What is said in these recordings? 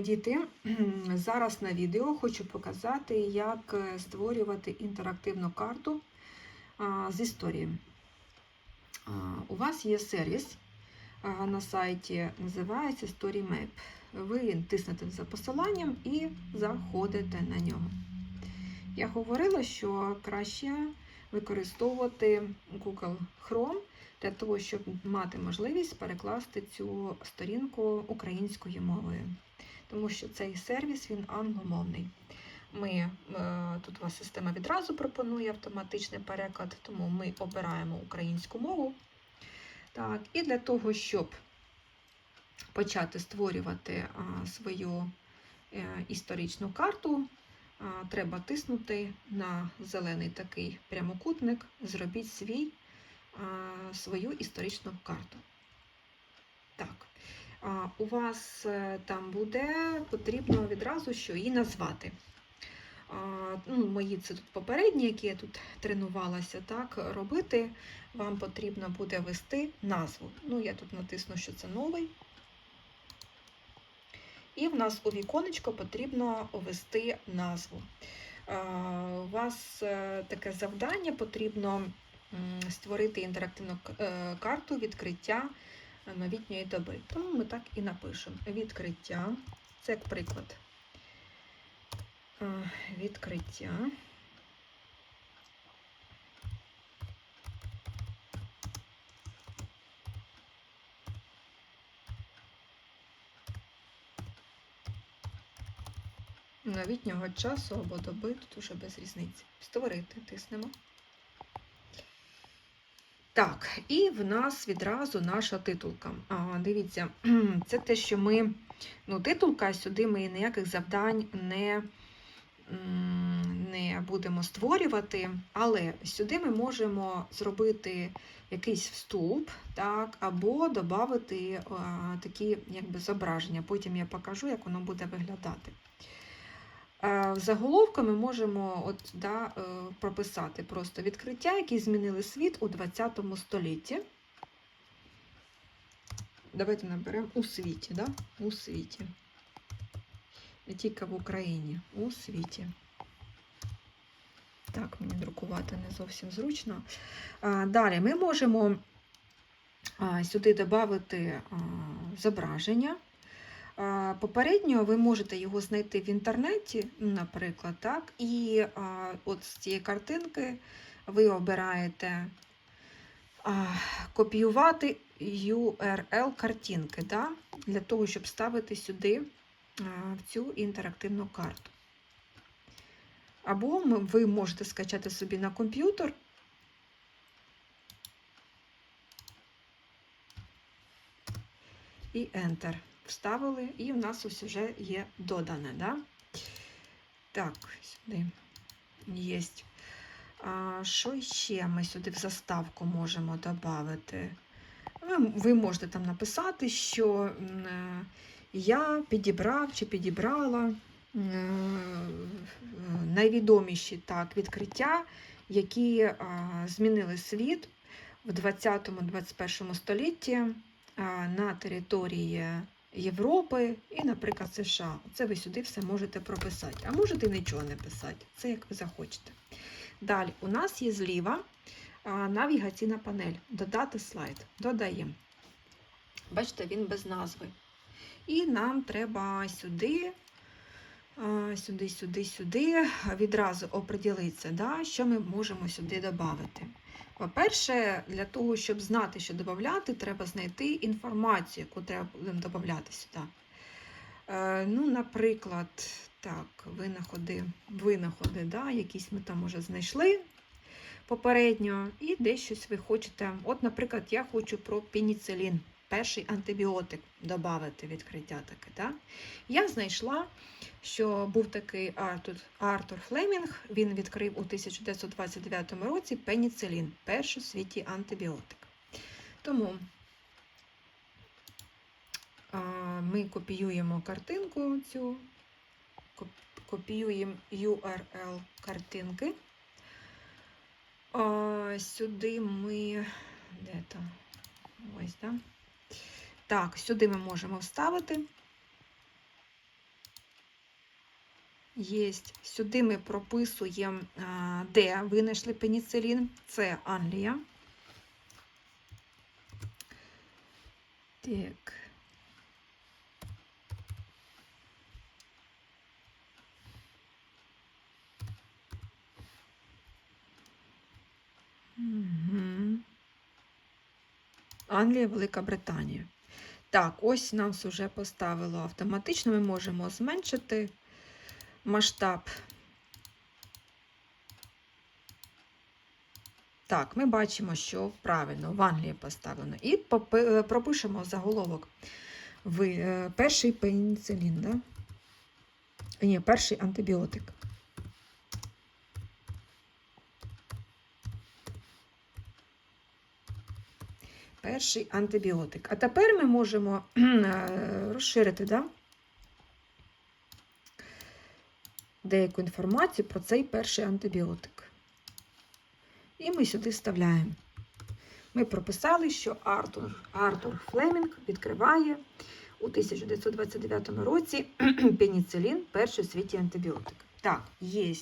Діти, зараз на відео хочу показати, як е, створювати інтерактивну карту з історії. У вас є сервіс на сайті, називається StoryMap. Ви тиснете за посиланням і заходите на нього. Я говорила, що краще використовувати Google Chrome для того, щоб мати можливість перекласти цю сторінку українською мовою. Тому що цей сервіс він англомовний. Ми, е, Тут у вас система відразу пропонує автоматичний переклад, тому ми обираємо українську мову. Так, І для того, щоб почати створювати свою е, історичну карту, треба тиснути на зелений такий прямокутник, зробіть свій, свою історичну карту. Так. У вас е, там буде потрібно відразу що її назвати. Ну, Мої це тут попередні, які я тут тренувалася, так, робити. Вам потрібно буде ввести назву. Ну, я тут натисну, що це новий. І в нас у віконечко потрібно ввести назву. У вас е, таке завдання потрібно створити інтерактивну е, карту відкриття новітньої доби. Тому ми так і напишемо. Відкриття. Це як приклад. Е, Відкриття. Новітнього часу або доби, тут уже без різниці. Створити тиснемо. Так, і в нас відразу наша титулка. А, дивіться, це те, що ми, ну, титулка, сюди ми ніяких завдань не, не будемо створювати, але сюди ми можемо зробити якийсь вступ, так, або додати такі якби, зображення. Потім я покажу, як воно буде виглядати. Е, В заголовку ми можемо от, да, е, прописати просто відкриття, які змінили світ у 20 столітті. Давайте наберемо у світі, да? у світі. Не тільки в Україні, у світі. Так, мені друкувати не зовсім зручно. А, Далі ми можемо сюди додати зображення. Попередньо ви можете його знайти в інтернеті, наприклад, так, і от з цієї картинки ви обираєте копіювати URL картинки, да, для того, щоб ставити сюди в цю інтерактивну карту. Або ви можете скачати собі на комп'ютер. І Enter вставили, і у нас ось вже є додане. Да? Так, сюди є. А, що ще ми сюди в заставку можемо додати? Ви, ви можете там написати, що е, я підібрав чи підібрала е, найвідоміші так, відкриття, які змінили світ в 20-21 столітті на території Європи і, наприклад, США. Це ви сюди все можете прописати. А можете нічого не писати. Це як ви захочете. Далі, у нас є зліва навігаційна панель. Додати слайд. Додаємо. Бачите, він без назви. І нам треба сюди, сюди, сюди, сюди відразу оприділитися, да, що ми можемо сюди додати. По-перше, для того, щоб знати, що додати, треба знайти інформацію, яку треба будемо додати сюди. Е, ну, наприклад, так, винаходи, винаходи, да, якісь ми там вже знайшли попередньо, і десь щось ви хочете. От, наприклад, я хочу про пеніцилін, перший антибіотик додати відкриття таке. Да? Я знайшла, що був такий Артур, Артур Флемінг, він відкрив у 1929 році пеніцилін, перший в світі антибіотик. Тому ми копіюємо картинку цю, копіюємо URL картинки. Сюди ми. Де там? Ось, да? Так, сюди ми можемо вставити. Єсть. Сюди ми прописуємо, е, де винайшли пеніцилін. Це Англія. Так. Англія, Велика Британія. Так, ось нам вже поставило автоматично. Ми можемо зменшити масштаб. Так, ми бачимо, що правильно в Англії поставлено. І е, пропишемо заголовок. Ви, е, перший пеніцилін, да? Ні, перший антибіотик. Перший антибіотик. А тепер ми можемо е, розширити да? деяку інформацію про цей перший антибіотик. І ми сюди вставляємо. Ми прописали, що Артур, Артур Флемінг відкриває у 1929 році пеніцилін, перший у світі антибіотик. Так, є.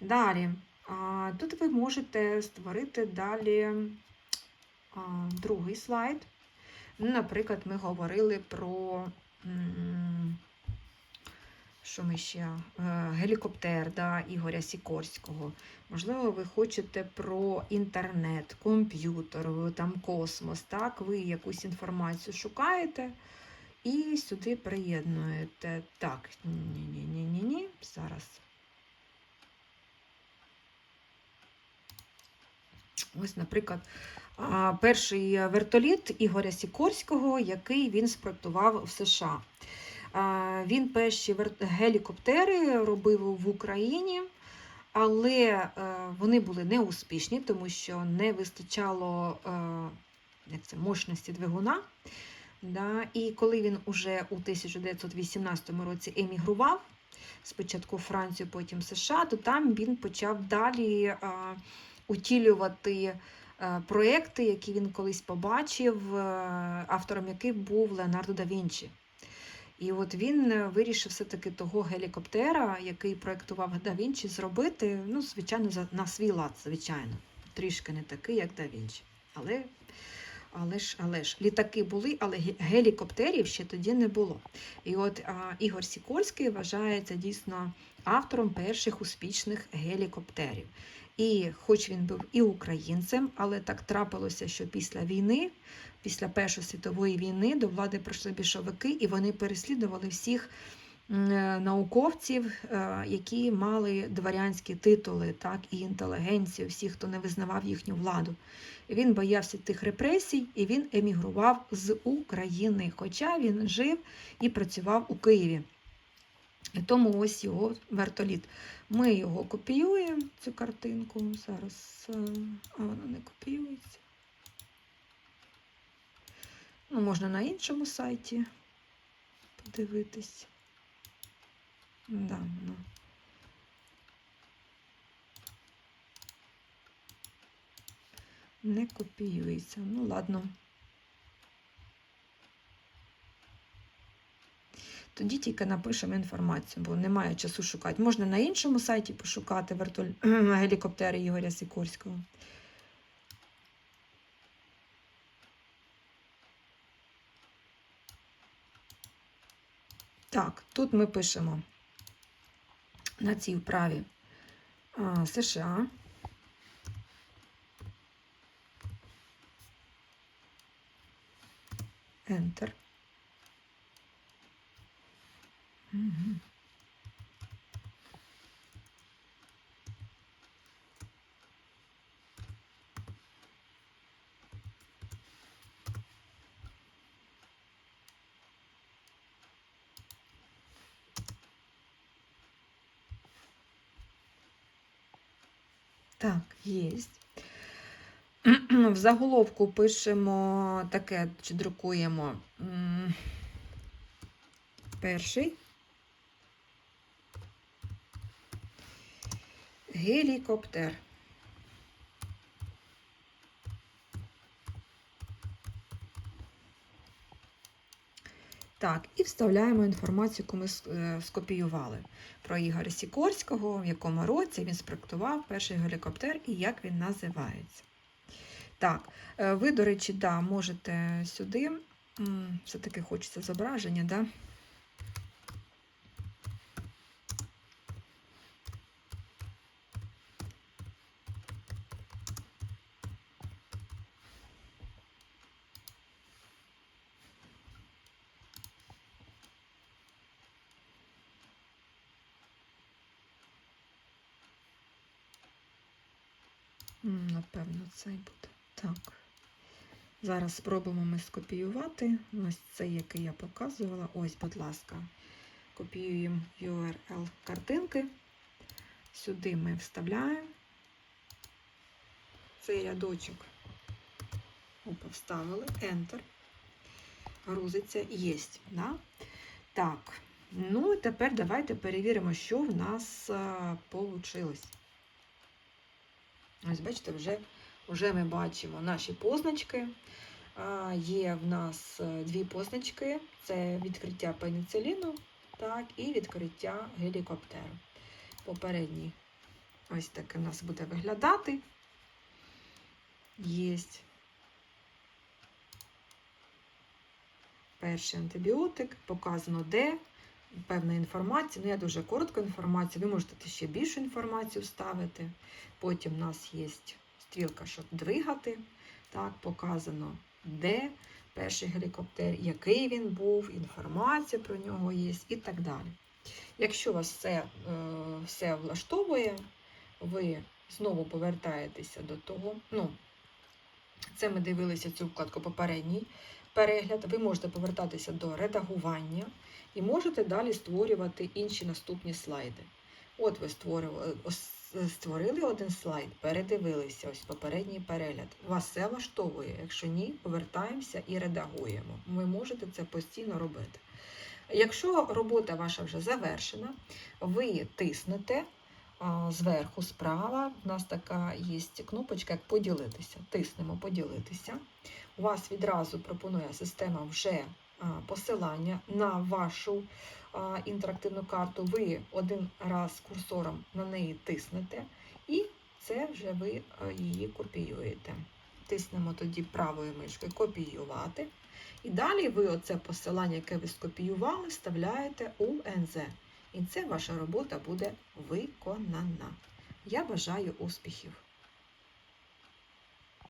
Далі. Тут ви можете створити далі другий слайд. Ну, Наприклад, ми говорили про що ми ще е, гелікоптер да, Ігоря Сікорського. Можливо, ви хочете про інтернет, комп'ютер, там космос. Так, ви якусь інформацію шукаєте і сюди приєднуєте. Так, ні-ні-ні-ні-ні. Зараз. Ось, наприклад, перший вертоліт Ігоря Сікорського, який він спроектував в США. Він перші гелікоптери робив в Україні, але е, вони були неуспішні, тому що не вистачало е, як це, мощності двигуна. І коли він уже у 1918 році емігрував, спочатку Францію, потім США, то там він почав далі утілювати е, проекти, які він колись побачив, е, автором яких був Леонардо да Вінчі. І от він е, вирішив все-таки того гелікоптера, який проєктував да Вінчі, зробити, ну, звичайно, на свій лад, звичайно. Трішки не такий, як да Вінчі. Але, але, ж, але ж, літаки були, але гелікоптерів ще тоді не було. І от а, Ігор Сікорський вважається дійсно автором перших успішних гелікоптерів. І хоч він був і українцем, але так трапилося, що після війни, після Першої світової війни до влади прийшли більшовики, і вони переслідували всіх е, науковців, е, які мали дворянські титули, так, і інтелігенцію, всіх, хто не визнавав їхню владу. Він боявся тих репресій, і він емігрував з України, хоча він жив і працював у Києві. І тому ось його вертоліт. Ми його копіюємо, цю картинку. Зараз е, а вона не копіюється. Ну, можна на іншому сайті подивитись. Да, ну. Не копіюється. Ну, ладно. Тоді тільки напишемо інформацію, бо немає часу шукати. Можна на іншому сайті пошукати вертоль... гелікоптери Ігоря Сікорського. Так, тут ми пишемо на цій вправі а, США. Enter. Так, є. В заголовку пишемо таке, чи друкуємо перший гелікоптер. Так, і вставляємо інформацію, яку ми е, скопіювали про Ігоря Сікорського, в якому році він спроектував перший гелікоптер і як він називається. Так, е, ви, до речі, да, можете сюди. Все-таки хочеться зображення, да? Напевно, цей буде. Так. Зараз спробуємо ми скопіювати. Ось цей, який я показувала. Ось, будь ласка, копіюємо URL картинки. Сюди ми вставляємо цей рядочок. Опа, вставили, Enter. Грузиться, єсть. Да? Так. Ну і тепер давайте перевіримо, що в нас вийшло. Ось, бачите, вже, вже ми бачимо наші позначки. А, Є в нас е, дві позначки: це відкриття пеніциліну так, і відкриття гелікоптеру. Попередній ось таке у нас буде виглядати. Єсть перший антибіотик, показано де, певна інформація. Ну, я дуже коротку інформацію, ви можете ще більшу інформацію вставити. Потім у нас є стрілка, щоб двигати. Так, показано, де перший гелікоптер, який він був, інформація про нього є і так далі. Якщо вас все, е, все влаштовує, ви знову повертаєтеся до того. Ну, це ми дивилися цю вкладку попередній перегляд. Ви можете повертатися до редагування і можете далі створювати інші наступні слайди. От ви створювали, ос- створили один слайд, передивилися ось попередній перегляд. Вас все влаштовує. Якщо ні, повертаємося і редагуємо. Ви можете це постійно робити. Якщо робота ваша вже завершена, ви тиснете зверху справа. У нас така є кнопочка, як поділитися. Тиснемо поділитися. У вас відразу пропонує система вже посилання на вашу інтерактивну карту. Ви один раз курсором на неї тиснете, і це вже ви її копіюєте. Тиснемо тоді правою мишкою копіювати. І далі ви оце посилання, яке ви скопіювали, вставляєте у НЗ. І це ваша робота буде виконана. Я бажаю успіхів!